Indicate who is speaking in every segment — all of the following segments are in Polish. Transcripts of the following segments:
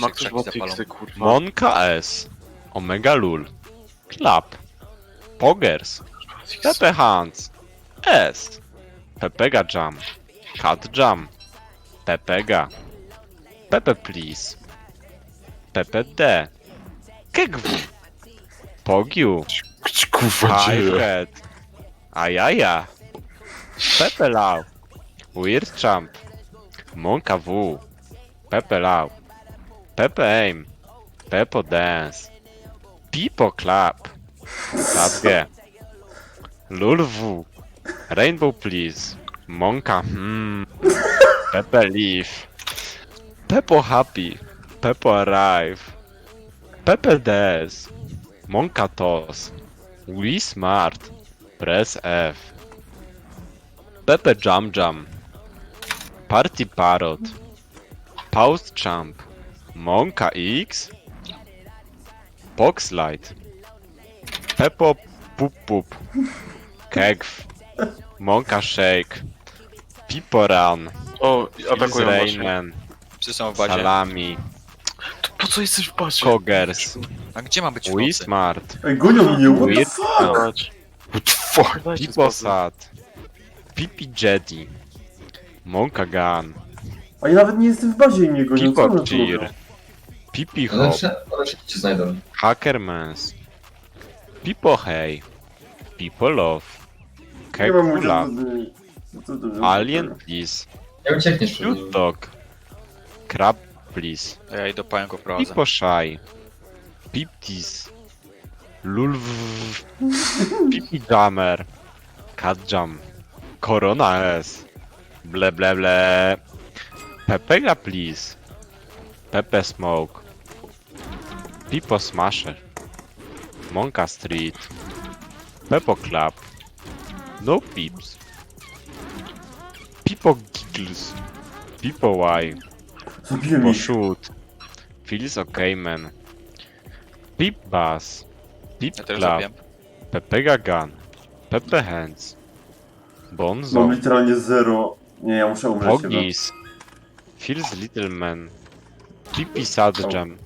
Speaker 1: się
Speaker 2: ktoś
Speaker 1: krzaki zapalą.
Speaker 2: Watixy, kurwa.
Speaker 3: Monka S, Omega Lul, Klap, Poggers, Pepe Hans, S, Pepega Jam, Cat Jam, Pepega, Pepe Please, Pepe D, Kegwu, Pogiu,
Speaker 2: Kurwa, dzieje.
Speaker 3: Ajaja, Pepe Lau, Weird Champ, Monka W, Pepe Lau, Pepe Aim, Pepo Dance, Pipo Clap, Sadge, Lul W, Rainbow Please, Monka Hmm, Pepe Leaf, Pepo Happy, Pepo Arrive, Pepe Dance, Monka Toss, We Smart, Press F, Pepe Jam Jam, Party Parrot, Pause Jump, Monka X, Boxlight, Peppo Pup Pup, Kegf, Monka Shake, Pipo Run,
Speaker 2: O, atakują właśnie.
Speaker 3: Rayman,
Speaker 1: Wszyscy są w bazie.
Speaker 3: Salami,
Speaker 2: To po co jesteś w bazie?
Speaker 3: Kogers,
Speaker 1: A gdzie ma być w
Speaker 3: We
Speaker 1: nocy?
Speaker 3: Smart,
Speaker 4: Ej, gonią mnie, what the
Speaker 3: Weird
Speaker 4: fuck?
Speaker 2: The fuck? Dajcie spokój.
Speaker 3: Piposat, Pipi Jetty, Monka Gun,
Speaker 4: A ja nawet nie jestem w bazie i mnie gonią, co
Speaker 3: Pipo
Speaker 4: one tu
Speaker 3: Cheer,
Speaker 4: robią?
Speaker 3: Pipi
Speaker 5: Ale
Speaker 3: Hop,
Speaker 5: się, ale się cię znajdą.
Speaker 3: Hackermans, Pipo Hey, Pipo Love,
Speaker 4: Nie mam
Speaker 3: Kekula,
Speaker 4: udziału. Co
Speaker 3: Alien Please,
Speaker 5: Jak uciekniesz przed
Speaker 3: Dog, Crab Please,
Speaker 1: Ja idę pająk oprowadzę.
Speaker 3: Pipo Shy, Piptis, Lulw, Pipi Jammer, Cat Jam, Corona S, ble ble ble, Pepega Please, Pepe Smoke, Pipo Smasher, Monka Street, Pepo Club, No Pips, Pipo Giggles, Pipo Y, Pipo. Shoot, Feels okay man, Pip Bass, Pip
Speaker 1: Ja też
Speaker 3: Club,
Speaker 1: zabiłem.
Speaker 3: Pepega Gun, Pepe Hands, Bonzo,
Speaker 4: Mam literalnie zero. Nie, ja muszę umrzeć chyba.
Speaker 3: Feels Little Man, Pipi Sad Jam,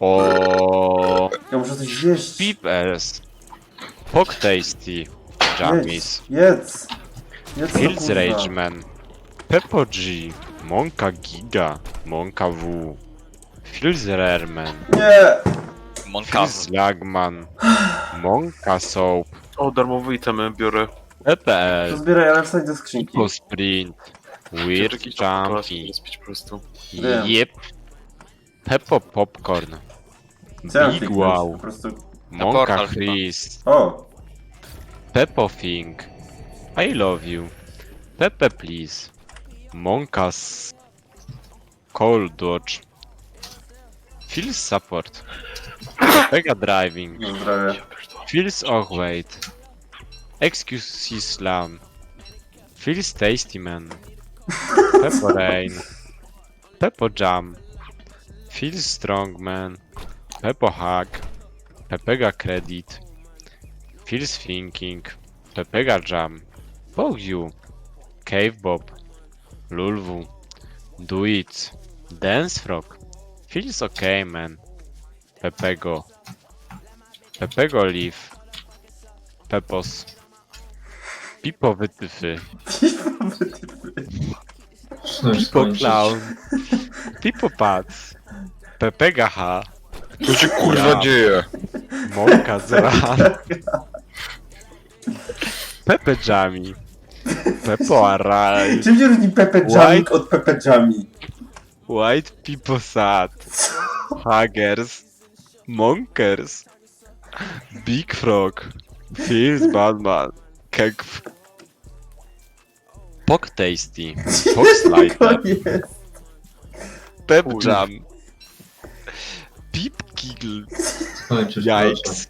Speaker 3: o
Speaker 4: Ja muszę coś jeść.
Speaker 3: Pip S, Pog Tasty, Jammies,
Speaker 4: Jedz. Jedz kurwa.
Speaker 3: Rage Man, Peppo G, Monka Giga, Monka W, Feels Rare Man,
Speaker 4: Nie!
Speaker 1: Monkaz.
Speaker 3: Feels Lagman, Monka Soap,
Speaker 2: O, darmowe itemy biorę.
Speaker 4: To
Speaker 3: EPL,
Speaker 4: zbieraj, ale wsadź do skrzynki.
Speaker 3: Pipo Sprint, Weird.
Speaker 4: Wiem.
Speaker 3: Yep, Peppo Popcorn,
Speaker 4: Co ja
Speaker 3: Big
Speaker 4: kliknąć?
Speaker 3: Wow,
Speaker 4: Po prostu...
Speaker 3: Monka
Speaker 1: portal chyba.
Speaker 3: Chris,
Speaker 4: O!
Speaker 3: Peppo Thing, I love you, Pepe please, Monkas, Cold Dodge, Feels Support, Mega Driving,
Speaker 4: zdrowie.
Speaker 3: Feels Wait, Excuse Slam, Feels Tasty Man, Peppo Rain, Peppo Jam, Feels Strong Man, Peppo Hack, Pepega Credit, Feels Thinking, Pepega Jam, Pogiu, Cave Bob, Lulwu, Do It, Dance Frog, Feels Okay Man, Pepego, Pepego Leaf, Pepos, Pipo Wytyfy, Pipo. Clown, Pipo Pats, Pepega H,
Speaker 2: Co się kurwa
Speaker 3: Ja.
Speaker 2: dzieje?
Speaker 3: Monka Zran, Pepe Jami, Pepo Arai,
Speaker 4: Czym się różni Pepe
Speaker 3: White-
Speaker 4: Jamming od Pepe Jammy?
Speaker 3: White Pipo Sad, Huggers, Monkers, Big Frog, Feels Badman, Kek... Pok Tasty, Lighter,
Speaker 4: jest.
Speaker 3: Pep. Jam,
Speaker 5: Skończysz, proszę.
Speaker 3: Yikes,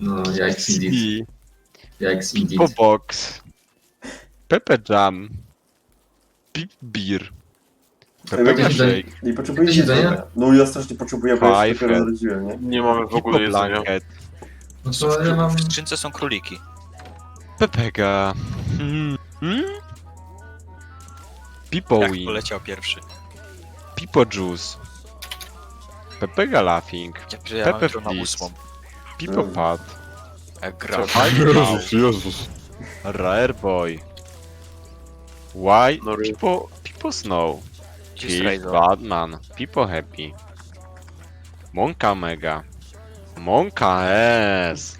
Speaker 5: No, yikes indeed. Yikes indeed.
Speaker 3: Box, Pepe Jam, Pip Beer, Pepega
Speaker 5: Jakieś
Speaker 3: Shake?
Speaker 4: Nie potrzebuję
Speaker 5: Jakieś
Speaker 4: jedzenia. No ja strasznie potrzebuję, bo ja się dopiero narodziłem, nie?
Speaker 2: Nie mamy w ogóle jedzenia.
Speaker 3: Blanket,
Speaker 5: No to ja mam...
Speaker 1: W skrzynce są króliki.
Speaker 3: Pepega, hmm. hmm? Pipo
Speaker 1: Jak
Speaker 3: Win,
Speaker 1: poleciał pierwszy.
Speaker 3: Pipo Juice, Pepega laughing.
Speaker 1: Ja
Speaker 3: Pepper
Speaker 1: jutro na
Speaker 3: please.
Speaker 1: ósmą.
Speaker 3: Pipopad.
Speaker 1: Jak gram.
Speaker 2: Jezus, Jezus.
Speaker 3: Rare boy. Why?
Speaker 2: No,
Speaker 3: People, people snow.
Speaker 1: Gdzie jest
Speaker 3: Kill
Speaker 1: Raizo?
Speaker 3: Batman. People happy. Monka mega. Monka S.